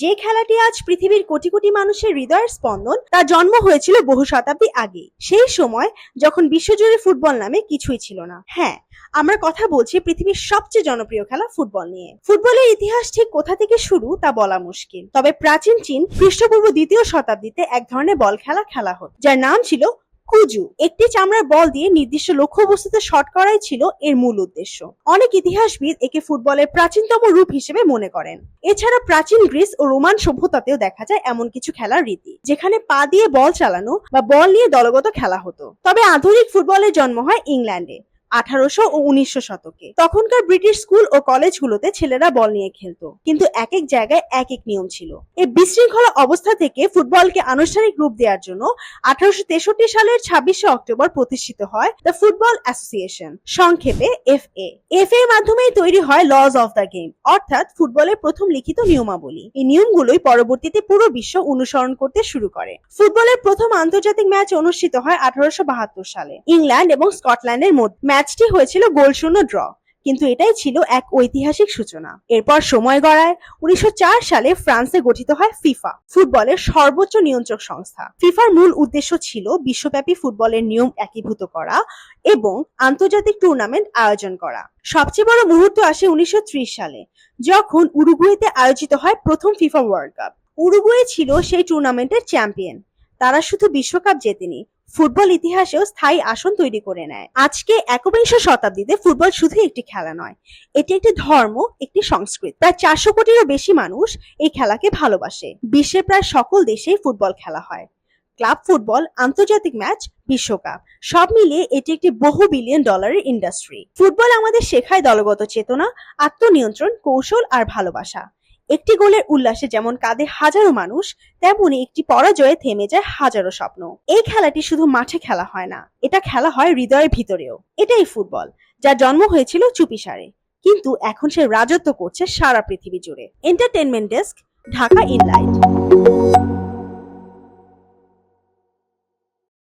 যে খেলাটি আজ পৃথিবীর কোটি কোটি মানুষের হৃদয়ের স্পন্দন তার জন্ম হয়েছিল বহু শতাব্দী আগে সেই সময় যখন বিশ্বজুড়ে ফুটবল নামে কিছুই ছিল না। হ্যাঁ আমরা কথা বলছি পৃথিবীর সবচেয়ে জনপ্রিয় খেলা ফুটবল নিয়ে। ফুটবলের ইতিহাস ঠিক কোথা থেকে শুরু তা বলা মুশকিল। তবে প্রাচীন চীন, খ্রিস্টপূর্ব দ্বিতীয় শতাব্দীতে এক ধরনের বল খেলা খেলা হতো, যার নাম ছিল কুজু একটি চামড়ার বল দিয়ে নির্দিষ্ট লক্ষ্যবস্তুতে শট করাই ছিল এর মূল উদ্দেশ্য। অনেক ইতিহাসবিদ একে ফুটবলের প্রাচীনতম রূপ হিসেবে মনে করেন। এছাড়া প্রাচীন গ্রিস ও রোমান সভ্যতাতেও দেখা যায় এমন কিছু খেলার রীতি, যেখানে পা দিয়ে বল চালানো বা বল নিয়ে দলগত খেলা হতো। তবে আধুনিক ফুটবলের জন্ম হয় ইংল্যান্ডে। আঠারোশো ও উনিশশো শতকে। তখনকার ব্রিটিশ স্কুল ও কলেজগুলোতে ছেলেরা বল নিয়ে খেলতো, কিন্তু এক এক জায়গায় এক এক নিয়ম ছিল। এই বিশৃঙ্খলা অবস্থা থেকে ফুটবলকে আনুষ্ঠানিক রূপ দেওয়ার জন্য আঠারোশো তেষট্টি সালের ছাব্বিশে অক্টোবর প্রতিষ্ঠিত হয় দ্য ফুটবল অ্যাসোসিয়েশন, সংক্ষেপে এফ এ এফ এর মাধ্যমেই তৈরি হয় লজ অফ দ্য গেম, অর্থাৎ ফুটবলের প্রথম লিখিত নিয়মাবলী। এই নিয়মগুলোই পরবর্তীতে পুরো বিশ্ব অনুসরণ করতে শুরু করে। ফুটবলের প্রথম আন্তর্জাতিক ম্যাচ অনুষ্ঠিত হয় আঠারোশো বাহাত্তর সালে। ইংল্যান্ড এবং স্কটল্যান্ডের মধ্যে। ম্যাচটি হয়েছিল গোলশূন্য ড্র, কিন্তু এটাই ছিল এক ঐতিহাসিক সূচনা। এরপর সময় গড়ায় উনিশশো সালে ফ্রান্সে গঠিত হয় ফিফা, ফুটবলের সর্বোচ্চ নিয়ন্ত্রক সংস্থা। ফিফার মূল উদ্দেশ্য ছিল বিশ্বব্যাপী ফুটবলের নিয়ম একীভূত করা এবং আন্তর্জাতিক টুর্নামেন্ট আয়োজন করা। সবচেয়ে বড় মুহূর্ত আসে উনিশশো ত্রিশ সালে, যখন উরুগুয়েতে আয়োজিত হয় প্রথম ফিফা ওয়ার্ল্ড কাপ। উরুগুয়ে ছিল সেই টুর্নামেন্টের চ্যাম্পিয়ন। তারা শুধু বিশ্বকাপ জেতেনি ফুটবল ইতিহাসেও স্থায়ী আসন তৈরি করে নেয়। আজকে একবিংশ শতাব্দীতে ফুটবল শুধু একটি খেলা নয়, এটি একটি ধর্ম, একটি সংস্কৃতি। প্রায় চারশো কোটিরও বেশি মানুষ এই খেলাকে ভালোবাসে। বিশ্বের প্রায় সকল দেশেই ফুটবল খেলা হয়। ক্লাব ফুটবল, আন্তর্জাতিক ম্যাচ, বিশ্বকাপ, সব মিলিয়ে এটি একটি বহু বিলিয়ন ডলারের ইন্ডাস্ট্রি। ফুটবল আমাদের শেখায় দলগত চেতনা, আত্মনিয়ন্ত্রণ, কৌশল আর ভালোবাসা। একটি গোলের উল্লাসে যেমন কাঁদে হাজারো মানুষ, তেমনি একটি পরাজয়ে থেমে যায় হাজারো স্বপ্ন। এই খেলাটি শুধু মাঠে খেলা হয় না, এটা খেলা হয় হৃদয়ের ভিতরেও। এটাই ফুটবল, যার জন্ম হয়েছিল চুপিসারে। কিন্তু এখন সে রাজত্ব করছে সারা পৃথিবী জুড়ে। Entertainment desk Dhaka ইনলাইট